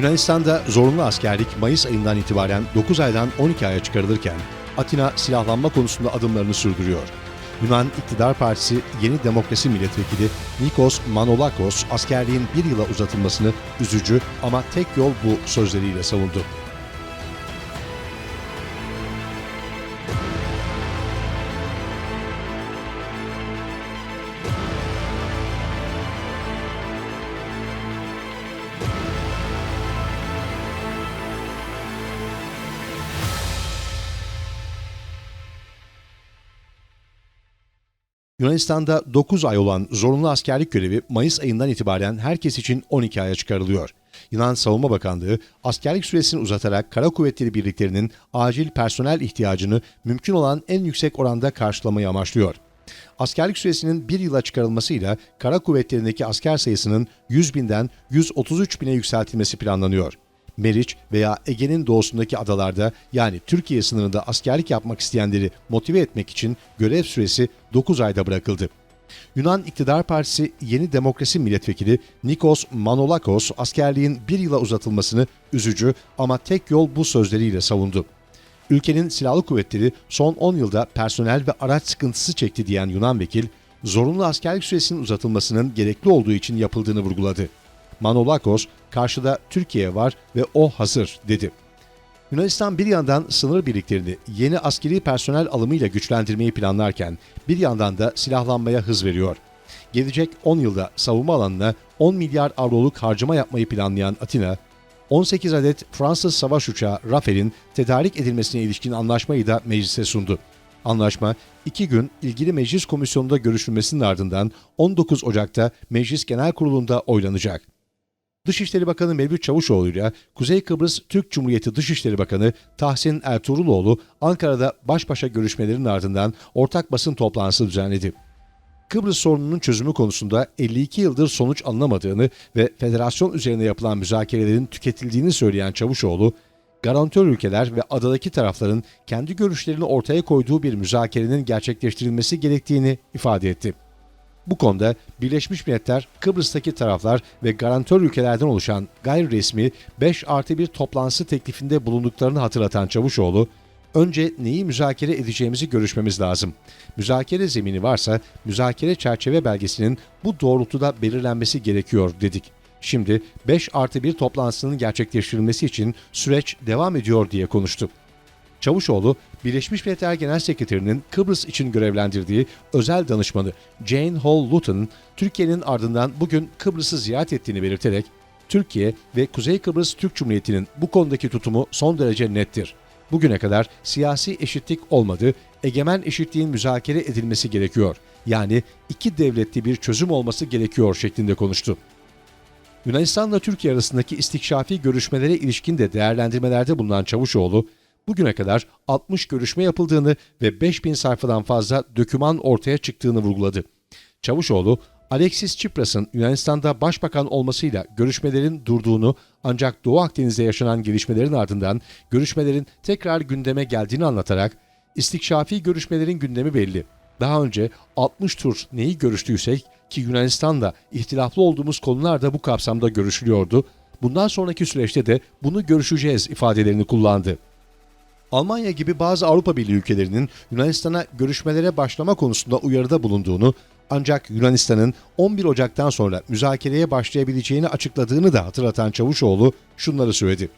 Yunanistan'da zorunlu askerlik Mayıs ayından itibaren 9 aydan 12 aya çıkarılırken Atina silahlanma konusunda adımlarını sürdürüyor. Yunan İktidar Partisi Yeni Demokrasi Milletvekili Nikos Manolakos askerliğin bir yıla uzatılmasını üzücü ama tek yol bu sözleriyle savundu. Yunanistan'da 9 ay olan zorunlu askerlik görevi Mayıs ayından itibaren herkes için 12 aya çıkarılıyor. Yunan Savunma Bakanlığı askerlik süresini uzatarak kara kuvvetleri birliklerinin acil personel ihtiyacını mümkün olan en yüksek oranda karşılamayı amaçlıyor. Askerlik süresinin bir yıla çıkarılmasıyla kara kuvvetlerindeki asker sayısının 100 binden 133 bine yükseltilmesi planlanıyor. Meriç veya Ege'nin doğusundaki adalarda yani Türkiye sınırında askerlik yapmak isteyenleri motive etmek için görev süresi 9 ayda bırakıldı. Yunan İktidar Partisi Yeni Demokrasi Milletvekili Nikos Manolakos askerliğin bir yıla uzatılmasını üzücü ama tek yol bu sözleriyle savundu. Ülkenin silahlı kuvvetleri son 10 yılda personel ve araç sıkıntısı çekti diyen Yunan vekil, zorunlu askerlik süresinin uzatılmasının gerekli olduğu için yapıldığını vurguladı. Manolakos, karşıda Türkiye var ve o hazır dedi. Yunanistan bir yandan sınır birliklerini yeni askeri personel alımıyla güçlendirmeyi planlarken bir yandan da silahlanmaya hız veriyor. Gelecek 10 yılda savunma alanına 10 milyar avroluk harcama yapmayı planlayan Atina, 18 adet Fransız savaş uçağı Rafale'in tedarik edilmesine ilişkin anlaşmayı da meclise sundu. Anlaşma iki gün ilgili meclis komisyonunda görüşülmesinin ardından 19 Ocak'ta Meclis Genel Kurulu'nda oylanacak. Dışişleri Bakanı Mevlüt Çavuşoğlu ile Kuzey Kıbrıs Türk Cumhuriyeti Dışişleri Bakanı Tahsin Ertuğruloğlu Ankara'da baş başa görüşmelerinin ardından ortak basın toplantısı düzenledi. Kıbrıs sorununun çözümü konusunda 52 yıldır sonuç alınamadığını ve federasyon üzerine yapılan müzakerelerin tüketildiğini söyleyen Çavuşoğlu, garantör ülkeler ve adadaki tarafların kendi görüşlerini ortaya koyduğu bir müzakerenin gerçekleştirilmesi gerektiğini ifade etti. Bu konuda Birleşmiş Milletler, Kıbrıs'taki taraflar ve garantör ülkelerden oluşan gayri resmi 5 artı 1 toplantısı teklifinde bulunduklarını hatırlatan Çavuşoğlu, önce neyi müzakere edeceğimizi görüşmemiz lazım. Müzakere zemini varsa müzakere çerçeve belgesinin bu doğrultuda belirlenmesi gerekiyor dedik. Şimdi 5 artı 1 toplantısının gerçekleştirilmesi için süreç devam ediyor diye konuştu. Çavuşoğlu, Birleşmiş Milletler Genel Sekreterinin Kıbrıs için görevlendirdiği özel danışmanı Jane Hall Luton, Türkiye'nin ardından bugün Kıbrıs'ı ziyaret ettiğini belirterek, Türkiye ve Kuzey Kıbrıs Türk Cumhuriyeti'nin bu konudaki tutumu son derece nettir. Bugüne kadar siyasi eşitlik olmadı, egemen eşitliğin müzakere edilmesi gerekiyor. Yani iki devletli bir çözüm olması gerekiyor şeklinde konuştu. Yunanistan'la Türkiye arasındaki istikşafi görüşmelere ilişkin de değerlendirmelerde bulunan Çavuşoğlu, bugüne kadar 60 görüşme yapıldığını ve 5000 sayfadan fazla döküman ortaya çıktığını vurguladı. Çavuşoğlu, Alexis Tsipras'ın Yunanistan'da başbakan olmasıyla görüşmelerin durduğunu ancak Doğu Akdeniz'de yaşanan gelişmelerin ardından görüşmelerin tekrar gündeme geldiğini anlatarak istikşafi görüşmelerin gündemi belli. Daha önce 60 tur neyi görüştüysek ki Yunanistan'da ihtilaflı olduğumuz konular da bu kapsamda görüşülüyordu. Bundan sonraki süreçte de bunu görüşeceğiz ifadelerini kullandı. Almanya gibi bazı Avrupa Birliği ülkelerinin Yunanistan'a görüşmelere başlama konusunda uyarıda bulunduğunu ancak Yunanistan'ın 11 Ocak'tan sonra müzakereye başlayabileceğini açıkladığını da hatırlatan Çavuşoğlu şunları söyledi.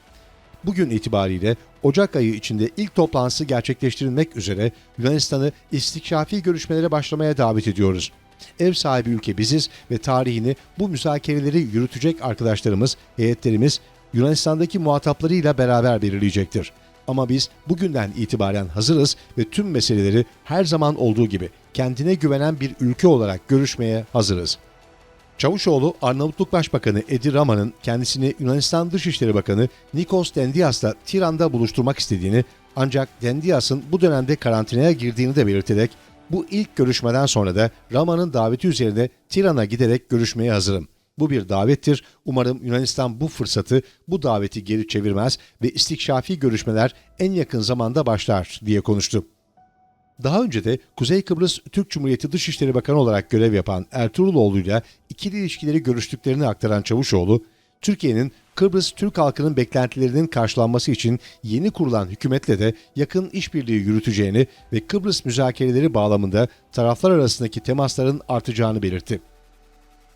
Bugün itibariyle Ocak ayı içinde ilk toplantısı gerçekleştirilmek üzere Yunanistan'ı istikşafi görüşmelere başlamaya davet ediyoruz. Ev sahibi ülke biziz ve tarihini bu müzakereleri yürütecek arkadaşlarımız, heyetlerimiz Yunanistan'daki muhataplarıyla beraber belirleyecektir. Ama biz bugünden itibaren hazırız ve tüm meseleleri her zaman olduğu gibi kendine güvenen bir ülke olarak görüşmeye hazırız. Çavuşoğlu, Arnavutluk Başbakanı Edi Rama'nın kendisini Yunanistan Dışişleri Bakanı Nikos Dendias'la Tiran'da buluşturmak istediğini ancak Dendias'ın bu dönemde karantinaya girdiğini de belirterek bu ilk görüşmeden sonra da Rama'nın daveti üzerine Tiran'a giderek görüşmeye hazırım. Bu bir davettir. Umarım Yunanistan bu fırsatı, bu daveti geri çevirmez ve istikşafi görüşmeler en yakın zamanda başlar diye konuştu. Daha önce de Kuzey Kıbrıs Türk Cumhuriyeti Dışişleri Bakanı olarak görev yapan Ertuğruloğlu ile ikili ilişkileri görüştüklerini aktaran Çavuşoğlu, Türkiye'nin Kıbrıs Türk halkının beklentilerinin karşılanması için yeni kurulan hükümetle de yakın işbirliği yürüteceğini ve Kıbrıs müzakereleri bağlamında taraflar arasındaki temasların artacağını belirtti.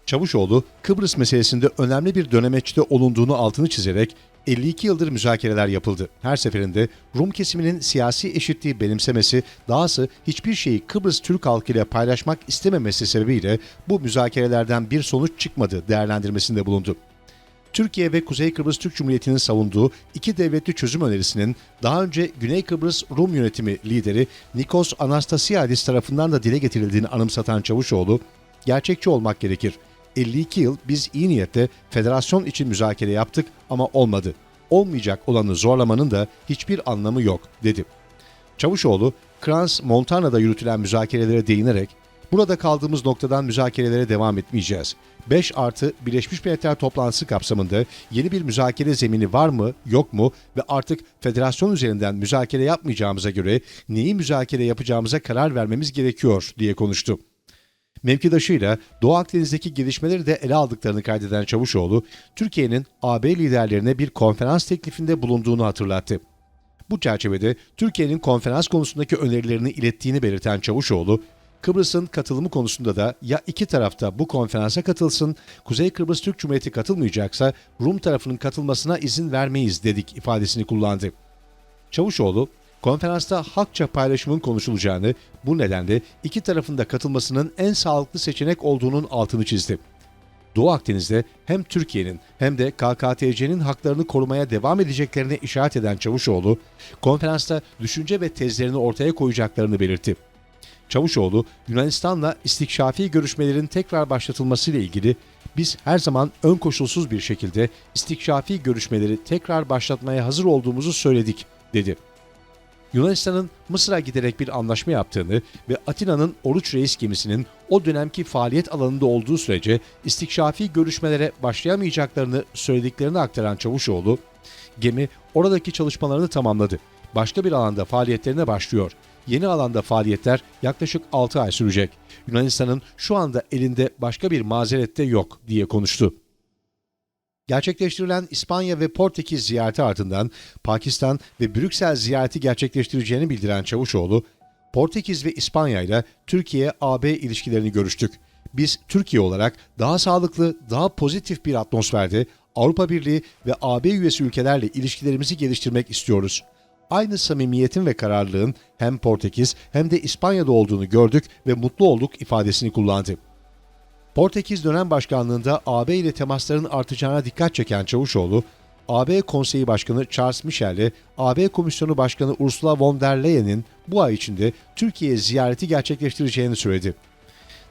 Çavuşoğlu, Kıbrıs meselesinde önemli bir dönemeçte olunduğunu altını çizerek 52 yıldır müzakereler yapıldı. Her seferinde Rum kesiminin siyasi eşitliği benimsemesi, dahası hiçbir şeyi Kıbrıs Türk halkıyla paylaşmak istememesi sebebiyle bu müzakerelerden bir sonuç çıkmadı değerlendirmesinde bulundu. Türkiye ve Kuzey Kıbrıs Türk Cumhuriyeti'nin savunduğu iki devletli çözüm önerisinin daha önce Güney Kıbrıs Rum yönetimi lideri Nikos Anastasiadis tarafından da dile getirildiğini anımsatan Çavuşoğlu, gerçekçi olmak gerekir. 52 yıl biz iyi niyetle federasyon için müzakere yaptık ama olmadı. Olmayacak olanı zorlamanın da hiçbir anlamı yok, dedi. Çavuşoğlu, Krans Montana'da yürütülen müzakerelere değinerek, burada kaldığımız noktadan müzakerelere devam etmeyeceğiz. 5 artı Birleşmiş Milletler toplantısı kapsamında yeni bir müzakere zemini var mı, yok mu ve artık federasyon üzerinden müzakere yapmayacağımıza göre neyi müzakere yapacağımıza karar vermemiz gerekiyor diye konuştu. Mevkidaşıyla Doğu Akdeniz'deki gelişmeleri de ele aldıklarını kaydeden Çavuşoğlu, Türkiye'nin AB liderlerine bir konferans teklifinde bulunduğunu hatırlattı. Bu çerçevede Türkiye'nin konferans konusundaki önerilerini ilettiğini belirten Çavuşoğlu, Kıbrıs'ın katılımı konusunda da ya iki tarafta bu konferansa katılsın, Kuzey Kıbrıs Türk Cumhuriyeti katılmayacaksa Rum tarafının katılmasına izin vermeyiz dedik ifadesini kullandı. Çavuşoğlu, konferansta hakça paylaşımın konuşulacağını, bu nedenle iki tarafın da katılmasının en sağlıklı seçenek olduğunun altını çizdi. Doğu Akdeniz'de hem Türkiye'nin hem de KKTC'nin haklarını korumaya devam edeceklerine işaret eden Çavuşoğlu, konferansta düşünce ve tezlerini ortaya koyacaklarını belirtti. Çavuşoğlu, Yunanistan'la istikşafi görüşmelerin tekrar başlatılmasıyla ilgili biz her zaman ön koşulsuz bir şekilde istikşafi görüşmeleri tekrar başlatmaya hazır olduğumuzu söyledik, dedi. Yunanistan'ın Mısır'a giderek bir anlaşma yaptığını ve Atina'nın Oruç Reis gemisinin o dönemki faaliyet alanında olduğu sürece istikşafi görüşmelere başlayamayacaklarını söylediklerini aktaran Çavuşoğlu, gemi oradaki çalışmalarını tamamladı. Başka bir alanda faaliyetlerine başlıyor. Yeni alanda faaliyetler yaklaşık 6 ay sürecek. Yunanistan'ın şu anda elinde başka bir mazeret de yok diye konuştu. Gerçekleştirilen İspanya ve Portekiz ziyareti ardından Pakistan ve Brüksel ziyareti gerçekleştireceğini bildiren Çavuşoğlu, Portekiz ve İspanya ile Türkiye-AB ilişkilerini görüştük. Biz Türkiye olarak daha sağlıklı, daha pozitif bir atmosferde Avrupa Birliği ve AB üyesi ülkelerle ilişkilerimizi geliştirmek istiyoruz. Aynı samimiyetin ve kararlılığın hem Portekiz hem de İspanya'da olduğunu gördük ve mutlu olduk ifadesini kullandı. Portekiz dönem başkanlığında AB ile temasların artacağına dikkat çeken Çavuşoğlu, AB Konseyi Başkanı Charles Michel ile AB Komisyonu Başkanı Ursula von der Leyen'in bu ay içinde Türkiye ziyareti gerçekleştireceğini söyledi.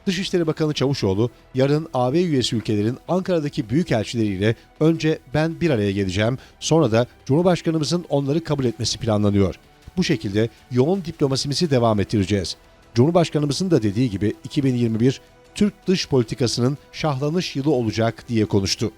Dışişleri Bakanı Çavuşoğlu, yarın AB üyesi ülkelerin Ankara'daki büyükelçileriyle önce ben bir araya geleceğim, sonra da Cumhurbaşkanımızın onları kabul etmesi planlanıyor. Bu şekilde yoğun diplomasimizi devam ettireceğiz. Cumhurbaşkanımızın da dediği gibi 2021 Türk dış politikasının şahlanış yılı olacak diye konuştu.